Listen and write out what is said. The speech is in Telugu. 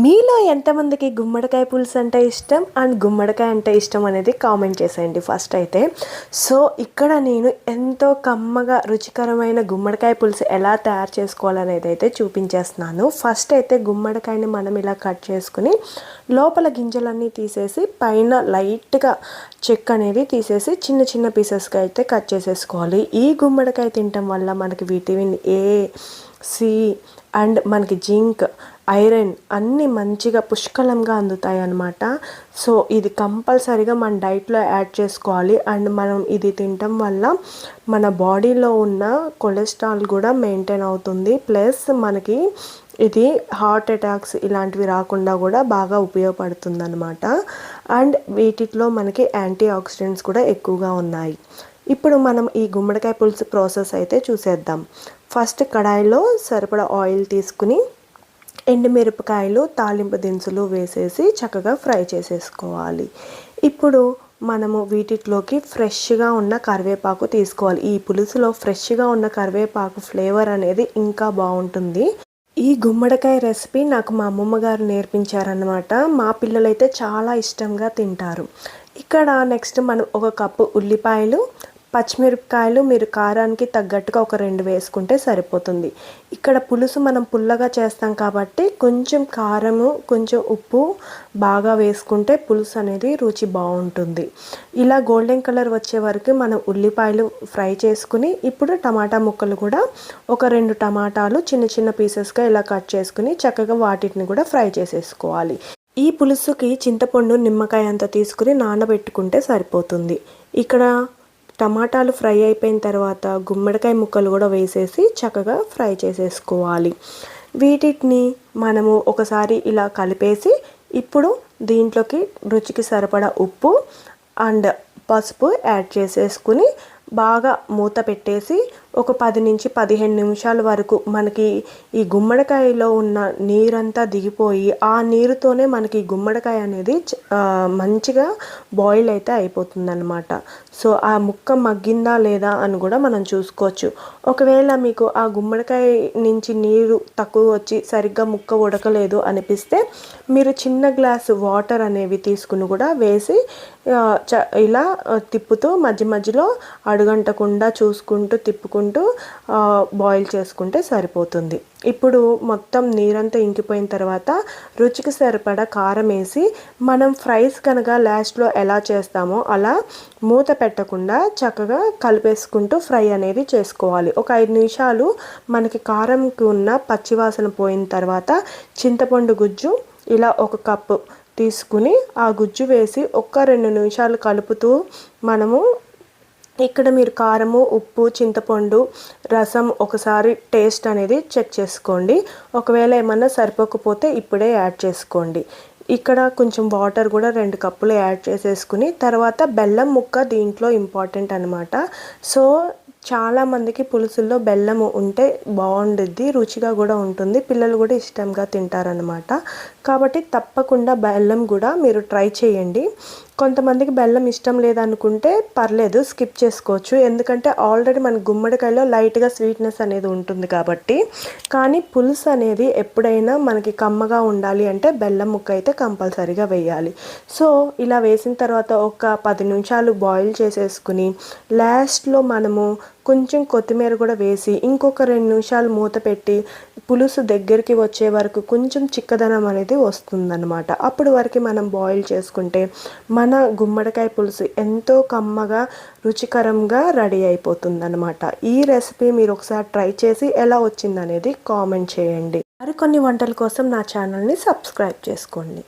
మీలో ఎంతమందికి గుమ్మడికాయ పులుసు అంటే ఇష్టం? అండ్ గుమ్మడికాయ అంటే ఇష్టం అనేది కామెంట్ చేసేయండి ఫస్ట్ అయితే. సో ఇక్కడ నేను ఎంతో కమ్మగా రుచికరమైన గుమ్మడికాయ పులుసు ఎలా తయారు చేసుకోవాలనేది అయితే చూపించేస్తున్నాను. ఫస్ట్ అయితే గుమ్మడికాయని మనం ఇలా కట్ చేసుకుని లోపల గింజలన్నీ తీసేసి పైన లైట్గా చెక్ అనేది తీసేసి చిన్న చిన్న పీసెస్గా అయితే కట్ చేసేసుకోవాలి. ఈ గుమ్మడికాయ తినటం వల్ల మనకి విటమిన్ ఏ సి అండ్ మనకి జింక్ ఐరన్ అన్నీ మంచిగా పుష్కలంగా అందుతాయి అన్నమాట సో ఇది కంపల్సరీగా మన డైట్లో యాడ్ చేసుకోవాలి. అండ్ మనం ఇది తినటం వల్ల మన బాడీలో ఉన్న కొలెస్ట్రాల్ కూడా మెయింటైన్ అవుతుంది. ప్లస్ మనకి ఇది హార్ట్ అటాక్స్ ఇలాంటివి రాకుండా కూడా బాగా ఉపయోగపడుతుంది అనమాట అండ్ వీటిలో మనకి యాంటీ ఆక్సిడెంట్స్ కూడా ఎక్కువగా ఉన్నాయి. ఇప్పుడు మనం ఈ గుమ్మడికాయ పులుసు ప్రాసెస్ అయితే చూసేద్దాం. ఫస్ట్ కడాయిలో సరిపడా ఆయిల్ తీసుకుని ఎండుమిరపకాయలు తాలింపు దినుసులు వేసేసి చక్కగా ఫ్రై చేసేసుకోవాలి. ఇప్పుడు మనము వీటిలోకి ఫ్రెష్గా ఉన్న కరివేపాకు తీసుకోవాలి. ఈ పులుసులో ఫ్రెష్గా ఉన్న కరివేపాకు ఫ్లేవర్ అనేది ఇంకా బాగుంటుంది. ఈ గుమ్మడికాయ రెసిపీ నాకు మా అమ్మమ్మ గారు నేర్పించారనమాట మా పిల్లలైతే చాలా ఇష్టంగా తింటారు. ఇక్కడ నెక్స్ట్ మనం ఒక కప్పు ఉల్లిపాయలు పచ్చిమిరపకాయలు మీరు కారానికి తగ్గట్టుగా ఒక రెండు వేసుకుంటే సరిపోతుంది. ఇక్కడ పులుసు మనం పుల్లగా చేస్తాం కాబట్టి కొంచెం కారము కొంచెం ఉప్పు బాగా వేసుకుంటే పులుసు అనేది రుచి బాగుంటుంది. ఇలా గోల్డెన్ కలర్ వచ్చే వరకు మనం ఉల్లిపాయలు ఫ్రై చేసుకుని ఇప్పుడు టమాటా ముక్కలు కూడా ఒక రెండు టమాటాలు చిన్న చిన్న పీసెస్గా ఇలా కట్ చేసుకుని చక్కగా వాటిని కూడా ఫ్రై చేసేసుకోవాలి. ఈ పులుసుకి చింతపండు నిమ్మకాయ అంతా తీసుకుని నానబెట్టుకుంటే సరిపోతుంది. ఇక్కడ టమాటాలు ఫ్రై అయిపోయిన తర్వాత గుమ్మడికాయ ముక్కలు కూడా వేసేసి చక్కగా ఫ్రై చేసేసుకోవాలి. వీటిని మనము ఒకసారి ఇలా కలిపేసి ఇప్పుడు దీంట్లోకి రుచికి సరిపడా ఉప్పు అండ్ పసుపు యాడ్ చేసేసుకుని బాగా మూత పెట్టేసి ఒక పది నుంచి పదిహేను నిమిషాల వరకు మనకి ఈ గుమ్మడికాయలో ఉన్న నీరంతా దిగిపోయి ఆ నీరుతోనే మనకి గుమ్మడికాయ అనేది మంచిగా బాయిల్ అయితే అయిపోతుందన్నమాట. సో ఆ ముక్క మగ్గిందా లేదా అని కూడా మనం చూసుకోవచ్చు. ఒకవేళ మీకు ఆ గుమ్మడికాయ నుంచి నీరు తక్కువ వచ్చి సరిగ్గా ముక్క ఉడకలేదు అనిపిస్తే మీరు చిన్న గ్లాస్ వాటర్ అనేవి తీసుకుని కూడా వేసి ఇలా తిప్పుతూ మధ్య మధ్యలో అడుగంటకుండా చూసుకుంటూ తిప్పుకుంటూ బాయిల్ చేసుకుంటే సరిపోతుంది. ఇప్పుడు మొత్తం నీరంతా ఇంకిపోయిన తర్వాత రుచికి సరిపడా కారం వేసి మనం ఫ్రైస్ కనుక లాస్ట్లో ఎలా చేస్తామో అలా మూత పెట్టకుండా చక్కగా కలిపేసుకుంటూ ఫ్రై అనేది చేసుకోవాలి. ఒక ఐదు నిమిషాలు మనకి కారంకి ఉన్న పచ్చివాసన పోయిన తర్వాత చింతపండు గుజ్జు ఇలా ఒక కప్పు తీసుకుని ఆ గుజ్జు వేసి ఒక్క రెండు నిమిషాలు కలుపుతూ మనము ఇక్కడ మీరు కారము ఉప్పు చింతపండు రసం ఒకసారి టేస్ట్ అనేది చెక్ చేసుకోండి. ఒకవేళ ఏమన్నా సరిపోకపోతే ఇప్పుడే యాడ్ చేసుకోండి. ఇక్కడ కొంచెం వాటర్ కూడా రెండు కప్పులు యాడ్ చేసేసుకుని తర్వాత బెల్లం ముక్క దీంట్లో ఇంపార్టెంట్ అనమాట సో చాలామందికి పులుసుల్లో బెల్లము ఉంటే బాగుండుద్ది రుచిగా కూడా ఉంటుంది పిల్లలు కూడా ఇష్టంగా తింటారనమాట కాబట్టి తప్పకుండా బెల్లం కూడా మీరు ట్రై చేయండి. కొంతమందికి బెల్లం ఇష్టం లేదనుకుంటే పర్లేదు స్కిప్ చేసుకోవచ్చు. ఎందుకంటే ఆల్రెడీ మన గుమ్మడికాయలో లైట్గా స్వీట్నెస్ అనేది ఉంటుంది కాబట్టి. కానీ పులుసు అనేది ఎప్పుడైనా మనకి కమ్మగా ఉండాలి అంటే బెల్లం ముక్క అయితే కంపల్సరీగా వేయాలి. సో ఇలా వేసిన తర్వాత ఒక పది నిమిషాలు బాయిల్ చేసేసుకుని లాస్ట్లో మనము కొంచెం కొత్తిమీర కూడా వేసి ఇంకొక రెండు నిమిషాలు మూత పెట్టి పులుసు దగ్గరికి వచ్చే వరకు కొంచెం చిక్కదనం అనేది వస్తుందన్నమాట. అప్పుడు వరకు మనం బాయిల్ చేసుకుంటే మన గుమ్మడికాయ పులుసు ఎంతో కమ్మగా రుచికరంగా రెడీ అయిపోతుందన్నమాట. ఈ రెసిపీ మీరు ఒకసారి ట్రై చేసి ఎలా వచ్చిందనేది కామెంట్ చేయండి. మరికొన్ని వంటల కోసం నా ఛానల్ని సబ్స్క్రైబ్ చేసుకోండి.